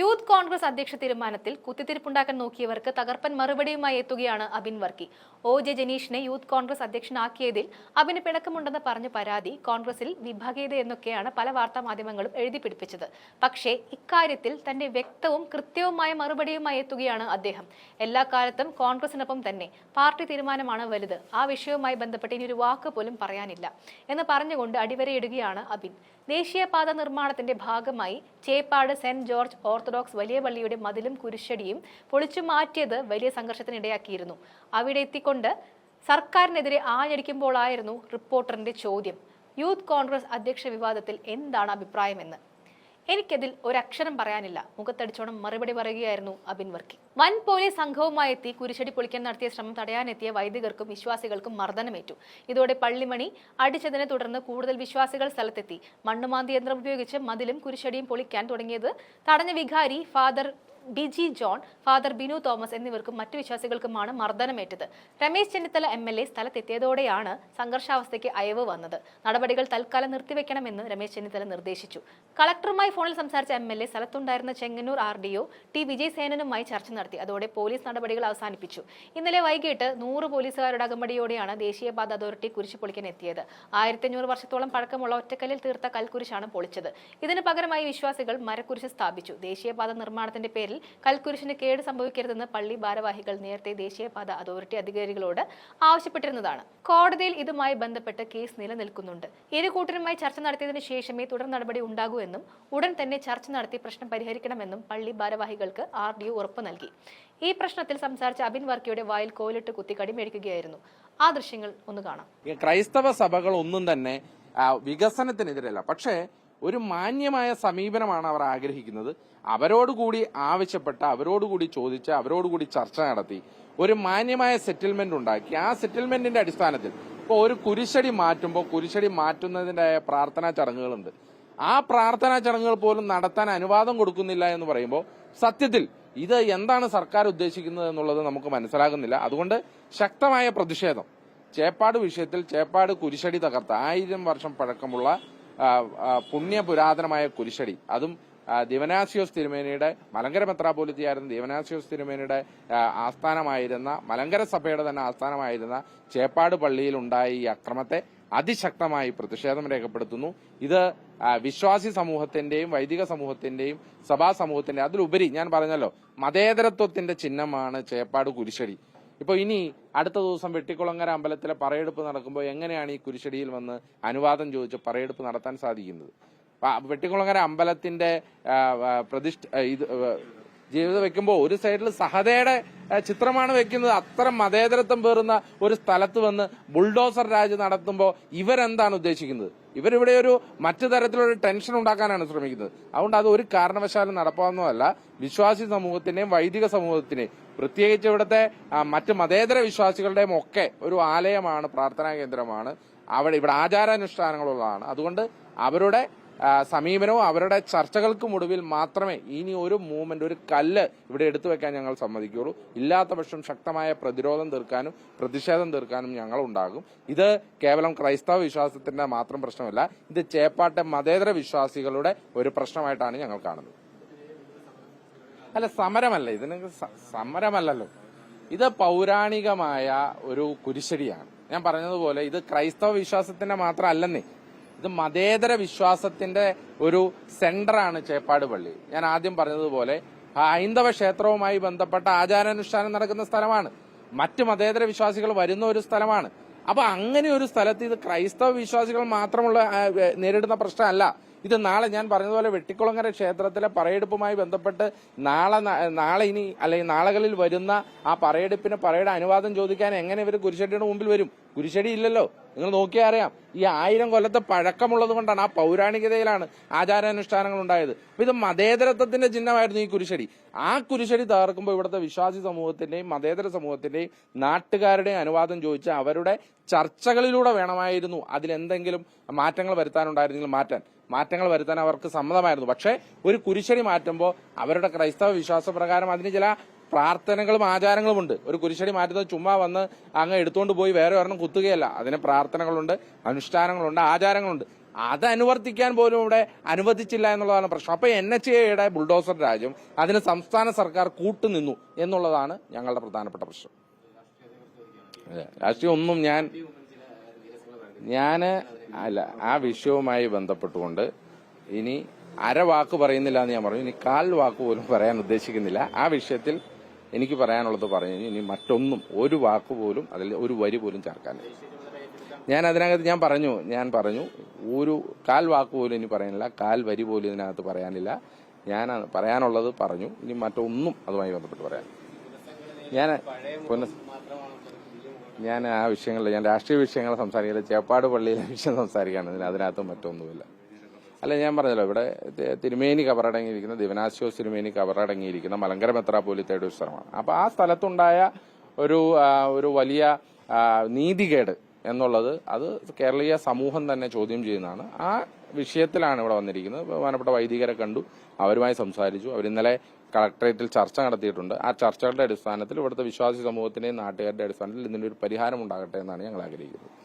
Youth Congress അധ്യക്ഷ തീരുമാനത്തിൽ കുത്തിത്തിരിപ്പുണ്ടാക്കാൻ നോക്കിയവർക്ക് തകർപ്പൻ മറുപടിയുമായി എത്തുകയാണ് അബിൻ വർക്കി. ഒ. ജെ. ജനീഷിനെ യൂത്ത് കോൺഗ്രസ് അധ്യക്ഷനാക്കിയതിൽ അബിന് പിണക്കമുണ്ടെന്ന് പറഞ്ഞ പരാതി കോൺഗ്രസിൽ വിഭാഗീയത എന്നൊക്കെയാണ് പല വാർത്താ മാധ്യമങ്ങളും എഴുതി പിടിപ്പിച്ചത്. പക്ഷേ ഇക്കാര്യത്തിൽ തന്റെ വ്യക്തവും കൃത്യവുമായ മറുപടിയുമായി എത്തുകയാണ് അദ്ദേഹം. എല്ലാ കാലത്തും കോൺഗ്രസിനൊപ്പം തന്നെ പാർട്ടി തീരുമാനമാണ് വലുത്. ആ വിഷയവുമായി ബന്ധപ്പെട്ട് ഇനി ഒരു വാക്ക് പോലും പറയാനില്ല എന്ന് പറഞ്ഞുകൊണ്ട് അടിവരയിടുകയാണ് അബിൻ. ദേശീയപാത നിർമ്മാണത്തിന്റെ ഭാഗമായി ചേപ്പാട് സെന്റ് ജോർജ് ഓർത്തഡോക്സ് വലിയ പള്ളിയുടെ മതിലും കുരിശടിയും പൊളിച്ചു മാറ്റിയത് വലിയ സംഘർഷത്തിനിടയാക്കിയിരുന്നു. അവിടെ എത്തിക്കൊണ്ട് സർക്കാരിനെതിരെ ആഞ്ഞടിക്കുമ്പോഴായിരുന്നു റിപ്പോർട്ടറിന്റെ ചോദ്യം. യൂത്ത് കോൺഗ്രസ് അധ്യക്ഷ വിവാദത്തിൽ എന്താണ് അഭിപ്രായമെന്ന്? എനിക്കതിൽ ഒരക്ഷരം പറയാനില്ല. മുഖത്തടിച്ചോണം മറുപടി പറയുകയായിരുന്നു അബിൻ വർക്കി. വൻ പോലീസ് സംഘവുമായി എത്തി കുരിശടി പൊളിക്കാൻ നടത്തിയ ശ്രമം തടയാനെത്തിയ വൈദികർക്കും വിശ്വാസികൾക്കും മർദ്ദനമേറ്റു. ഇതോടെ പള്ളിമണി അടിച്ചതിനെ തുടർന്ന് കൂടുതൽ വിശ്വാസികൾ സ്ഥലത്തെത്തി. മണ്ണുമാന്തി യന്ത്രം ഉപയോഗിച്ച് മതിലും കുരിശടിയും പൊളിക്കാൻ തുടങ്ങിയത് തടഞ്ഞ വികാരി father Biji John father Binu Thomas എന്നിവർക്കും മറ്റു വിശ്വാസികൾക്കുമാണ് മർദ്ദനമേറ്റത്. Ramesh Chennithala M L A സ്ഥലത്തെത്തിയതോടെയാണ് സംഘർഷാവസ്ഥയ്ക്ക് അയവ് വന്നത്. നടപടികൾ തൽക്കാലം നിർത്തിവെക്കണമെന്ന് രമേശ് ചെന്നിത്തല നിർദ്ദേശിച്ചു. കളക്ടറുമായി ഫോണിൽ സംസാരിച്ച M L A സ്ഥലത്തുണ്ടായിരുന്ന Chengannur R D O T വിജയസേനനുമായി ചർച്ച നടത്തി. അതോടെ പോലീസ് നടപടികൾ അവസാനിപ്പിച്ചു. ഇന്നലെ വൈകിട്ട് നൂറ് പോലീസുകാരുടെ അകമ്പടിയോടെയാണ് ദേശീയപാത അതോറിറ്റി കുരിശ് പൊളിക്കാൻ എത്തിയത്. ആയിരത്തി അഞ്ഞൂറ് വർഷത്തോളം പഴക്കമുള്ള ഒറ്റക്കല്ലിൽ തീർത്ത കൽക്കുരിശാണ് പൊളിച്ചത്. ഇതിന് പകരമായി വിശ്വാസികൾ മരക്കുരിശ് സ്ഥാപിച്ചു. ദേശീയപാത നിർമ്മാണത്തിന്റെ പേരിൽ കൽക്കുരിശിന് കേട് സംഭവിക്കരുതെന്ന് പള്ളി ഭാരവാഹികൾ നേരത്തെ ദേശീയപാത അതോറിറ്റി അധികാരികളോട് ആവശ്യപ്പെട്ടിരുന്നതാണ്. കോടതിയിൽ ഇതുമായി ബന്ധപ്പെട്ട് കേസ് നിലനിൽക്കുന്നുണ്ട്. ഇരു കൂട്ടരുമായി ചർച്ച നടത്തിയതിനു ശേഷമേ തുടർ നടപടി ഉണ്ടാകൂ എന്നും ഉടൻ തന്നെ ചർച്ച നടത്തി പ്രശ്നം പരിഹരിക്കണമെന്നും പള്ളി ഭാരവാഹികൾക്ക് ആർ ഡി ഉറപ്പ് നൽകി. ഈ പ്രശ്നത്തിൽ സംസാരിച്ച അബിൻ വർക്കിയുടെ വായിൽ കോലിട്ട് കുത്തി കടിമേടിക്കുകയായിരുന്നു. ആ ദൃശ്യങ്ങൾ ഒന്ന് കാണാം. ക്രൈസ്തവ സഭകൾ ഒന്നും തന്നെ വികസനത്തിനെതിരല്ല. പക്ഷേ ഒരു മാന്യമായ സമീപനമാണ് അവർ ആഗ്രഹിക്കുന്നത്. അവരോടുകൂടി ആവശ്യപ്പെട്ട അവരോടുകൂടി ചോദിച്ച് അവരോടുകൂടി ചർച്ച നടത്തി ഒരു മാന്യമായ സെറ്റിൽമെന്റ് ഉണ്ടാക്കി. ആ സെറ്റിൽമെന്റിന്റെ അടിസ്ഥാനത്തിൽ ഇപ്പോൾ ഒരു കുരിശടി മാറ്റുമ്പോൾ കുരിശടി മാറ്റുന്നതിന്റെ പ്രാർത്ഥനാ ചടങ്ങുകളുണ്ട്. ആ പ്രാർത്ഥനാ ചടങ്ങുകൾ പോലും നടത്താൻ അനുവാദം കൊടുക്കുന്നില്ല എന്ന് പറയുമ്പോൾ സത്യത്തിൽ ഇത് എന്താണ് സർക്കാർ ഉദ്ദേശിക്കുന്നത് എന്നുള്ളത് നമുക്ക് മനസ്സിലാകുന്നില്ല. അതുകൊണ്ട് ശക്തമായ പ്രതിഷേധം. ചേപ്പാട് വിഷയത്തിൽ ചേപ്പാട് കുരിശടി തകർത്ത ആയിരം വർഷം പഴക്കമുള്ള ആ, പുരാതനമായ കുരിശടി. അതും ദേവനാശിയോസ് തിരുമേനിയുടെ മലങ്കര മെത്രാപോലിത്തിയായിരുന്ന ദിവനാസിയോസ് തിരുമേനിയുടെ ആസ്ഥാനമായിരുന്ന മലങ്കര സഭയുടെ തന്നെ ആസ്ഥാനമായിരുന്ന ചേപ്പാട് പള്ളിയിൽ ഉണ്ടായ ഈ അക്രമത്തെ അതിശക്തമായി പ്രതിഷേധം രേഖപ്പെടുത്തുന്നു. ഇത് വിശ്വാസി സമൂഹത്തിന്റെയും വൈദിക സമൂഹത്തിന്റെയും സഭാ സമൂഹത്തിന്റെയും അതിലുപരി ഞാൻ പറഞ്ഞല്ലോ മതേതരത്വത്തിന്റെ ചിഹ്നമാണ് ചേപ്പാട് കുരിശടി. ഇപ്പൊ ഇനി അടുത്ത ദിവസം വെട്ടിക്കുളങ്ങര അമ്പലത്തിലെ പറയെടുപ്പ് നടക്കുമ്പോൾ എങ്ങനെയാണ് ഈ കുരിശടിയിൽ വന്ന് അനുവാദം ചോദിച്ച് പറയെടുപ്പ് നടത്താൻ സാധിക്കുന്നത്? വെട്ടിക്കുളങ്ങര അമ്പലത്തിന്റെ പ്രതിഷ്ഠ ഇത് ജീവിതം വെക്കുമ്പോൾ ഒരു സൈഡിൽ സഹതയുടെ ചിത്രമാണ് വെക്കുന്നത്. അത്ര മതേതരത്വം പേറുന്ന ഒരു സ്ഥലത്ത് വന്ന് ബുൾഡോസർ രാജ് നടത്തുമ്പോൾ ഇവരെന്താണ് ഉദ്ദേശിക്കുന്നത്? ഇവരിവിടെ ഒരു മറ്റു തരത്തിലൊരു ടെൻഷൻ ഉണ്ടാക്കാനാണ് ശ്രമിക്കുന്നത്. അതുകൊണ്ട് അത് ഒരു കാരണവശാലും നടപ്പാവുന്നതല്ല. വിശ്വാസി സമൂഹത്തിന്റെയും വൈദിക സമൂഹത്തിന്റെയും പ്രത്യേകിച്ച് ഇവിടുത്തെ മറ്റ് മതേതര വിശ്വാസികളുടെയും ഒക്കെ ഒരു ആലയമാണ് പ്രാർത്ഥനാ കേന്ദ്രമാണ്. അവിടെ ഇവിടെ ആചാരാനുഷ്ഠാനങ്ങളുള്ളതാണ്. അതുകൊണ്ട് അവരുടെ സമീപനവും അവരുടെ ചർച്ചകൾക്കും ഒടുവിൽ മാത്രമേ ഇനി ഒരു മൂവ്മെന്റ് ഒരു കല്ല് ഇവിടെ എടുത്തു വെക്കാൻ ഞങ്ങൾ സമ്മതിക്കുകയുള്ളൂ. ഇല്ലാത്ത പക്ഷം ശക്തമായ പ്രതിരോധം തീർക്കാനും പ്രതിഷേധം തീർക്കാനും ഞങ്ങൾ ഉണ്ടാകും. ഇത് കേവലം ക്രൈസ്തവ വിശ്വാസത്തിന്റെ മാത്രം പ്രശ്നമല്ല ഇത് ചേപ്പാട്ടെ മതേതര വിശ്വാസികളുടെ ഒരു പ്രശ്നമായിട്ടാണ് ഞങ്ങൾ കാണുന്നത്. അല്ല സമരമല്ല ഇതിന് സമരമല്ലല്ലോ. ഇത് പൗരാണികമായ ഒരു കുരിശടിയാണ്. ഞാൻ പറഞ്ഞതുപോലെ ഇത് ക്രൈസ്തവ വിശ്വാസത്തിന്റെ മാത്രം അല്ലെന്നേ ഇത് മതേതര വിശ്വാസത്തിന്റെ ഒരു സെന്ററാണ് ചേപ്പാട് പള്ളി. ഞാൻ ആദ്യം പറഞ്ഞതുപോലെ ഹൈന്ദവ ക്ഷേത്രവുമായി ബന്ധപ്പെട്ട ആചാരാനുഷ്ഠാനം നടക്കുന്ന സ്ഥലമാണ്. മറ്റ് മതേതര വിശ്വാസികൾ വരുന്ന ഒരു സ്ഥലമാണ്. അപ്പൊ അങ്ങനെ ഒരു സ്ഥലത്ത് ഇത് ക്രൈസ്തവ വിശ്വാസികൾ മാത്രമുള്ള നേരിടുന്ന പ്രശ്നമല്ല. ഇത് നാളെ ഞാൻ പറഞ്ഞതുപോലെ വെട്ടിക്കുളങ്ങര ക്ഷേത്രത്തിലെ പറയെടുപ്പുമായി ബന്ധപ്പെട്ട് നാളെ നാളെ ഇനി അല്ലെങ്കിൽ നാളുകളിൽ വരുന്ന ആ പറയെടുപ്പിന് പറയുടെ അനുവാദം ചോദിക്കാൻ എങ്ങനെ ഇവർ കുരിശടിയുടെ മുമ്പിൽ വരും? കുരിശടി ഇല്ലല്ലോ. നിങ്ങൾ നോക്കിയാൽ അറിയാം. ഈ ആയിരം കൊല്ലത്തെ പഴക്കമുള്ളത് കൊണ്ടാണ് ആ പൗരാണികതയിലാണ് ആചാരാനുഷ്ഠാനങ്ങൾ ഉണ്ടായത് അപ്പൊ ഇത് മതേതരത്വത്തിന്റെ ചിഹ്നമായിരുന്നു ഈ കുരിശടി. ആ കുരിശടി തകർക്കുമ്പോൾ ഇവിടുത്തെ വിശ്വാസി സമൂഹത്തിന്റെയും മതേതര സമൂഹത്തിന്റെയും നാട്ടുകാരുടെയും അനുവാദം ചോദിച്ച് അവരുടെ ചർച്ചകളിലൂടെ വേണമായിരുന്നു അതിലെന്തെങ്കിലും മാറ്റങ്ങൾ വരുത്താനുണ്ടായിരുന്നെങ്കിൽ മാറ്റാൻ. മാറ്റങ്ങൾ വരുത്താൻ അവർക്ക് സമ്മതമായിരുന്നു. പക്ഷേ ഒരു കുരിശടി മാറ്റുമ്പോൾ അവരുടെ ക്രൈസ്തവ വിശ്വാസപ്രകാരം അതിന് ചില പ്രാർത്ഥനകളും ആചാരങ്ങളും ഉണ്ട്. ഒരു കുരിശടി മാറ്റുന്നത് ചുമ്മാ വന്ന് അങ്ങ് എടുത്തുകൊണ്ട് പോയി വേറെ ഒരെണ്ണം കുത്തുകയല്ല. അതിന് പ്രാർത്ഥനകളുണ്ട് അനുഷ്ഠാനങ്ങളുണ്ട് ആചാരങ്ങളുണ്ട്. അത് അനുവർത്തിക്കാൻ പോലും ഇവിടെ അനുവദിച്ചില്ല എന്നുള്ളതാണ് പ്രശ്നം. അപ്പൊ എൻ എച്ച് എയുടെ ബുൾഡോസർ രാജ്യം അതിന് സംസ്ഥാന സർക്കാർ കൂട്ടുനിന്നു എന്നുള്ളതാണ് ഞങ്ങളുടെ പ്രധാനപ്പെട്ട പ്രശ്നം. രാഷ്ട്രീയം ഒന്നും ഞാൻ ഞാൻ അല്ല ആ വിഷയവുമായി ബന്ധപ്പെട്ടുകൊണ്ട് ഇനി അര വാക്ക് പറയുന്നില്ല എന്ന് ഞാൻ പറഞ്ഞു. ഇനി കാൽ വാക്ക് പോലും പറയാൻ ഉദ്ദേശിക്കുന്നില്ല. ആ വിഷയത്തിൽ എനിക്ക് പറയാനുള്ളത് പറഞ്ഞു ഇനി മറ്റൊന്നും ഒരു വാക്ക് പോലും അതിൽ ഒരു വരി പോലും ചേർക്കാനില്ല. ഞാൻ അതിനകത്ത് ഞാൻ പറഞ്ഞു ഞാൻ പറഞ്ഞു ഒരു കാൽ വാക്ക് പോലും ഇനി പറയാനില്ല. കാൽ വരി പോലും ഇതിനകത്ത് പറയാനില്ല. ഞാൻ പറയാനുള്ളത് പറഞ്ഞു. ഇനി മറ്റൊന്നും അതുമായി ബന്ധപ്പെട്ട് പറയാൻ ഞാൻ പുനഃ ഞാൻ ആ വിഷയങ്ങളിൽ ഞാൻ രാഷ്ട്രീയ വിഷയങ്ങൾ സംസാരിക്കില്ല ചേപ്പാട് പള്ളിയിലെ വിഷയം സംസാരിക്കുകയാണ്. അതിനകത്ത് മറ്റൊന്നുമില്ല. അല്ല ഞാൻ പറഞ്ഞല്ലോ ഇവിടെ തിരുമേനി കവറടങ്ങിയിരിക്കുന്ന ദിവനാശോ തിരുമേനി കവറടങ്ങിയിരിക്കുന്ന മലങ്കര മെത്രാപോലിത്തയുടെ ഒരു സ്ഥലമാണ്. അപ്പോൾ ആ സ്ഥലത്തുണ്ടായ ഒരു ഒരു വലിയ നീതികേട് എന്നുള്ളത് അത് കേരളീയ സമൂഹം തന്നെ ചോദ്യം ചെയ്യുന്നതാണ്. ആ വിഷയത്തിലാണ് ഇവിടെ വന്നിരിക്കുന്നത്. ബഹുമാനപ്പെട്ട വൈദികരെ കണ്ടു അവരുമായി സംസാരിച്ചു. അവർ ഇന്നലെ കളക്ടറേറ്റിൽ ചർച്ച നടത്തിയിട്ടുണ്ട്. ആ ചർച്ചകളുടെ അടിസ്ഥാനത്തിൽ ഇവിടുത്തെ വിശ്വാസി സമൂഹത്തിന്റെയും നാട്ടുകാരുടെ അടിസ്ഥാനത്തിൽ ഇതിന്റെ ഒരു പരിഹാരം ഉണ്ടാകട്ടെ എന്നാണ് ഞങ്ങൾ ആഗ്രഹിക്കുന്നത്.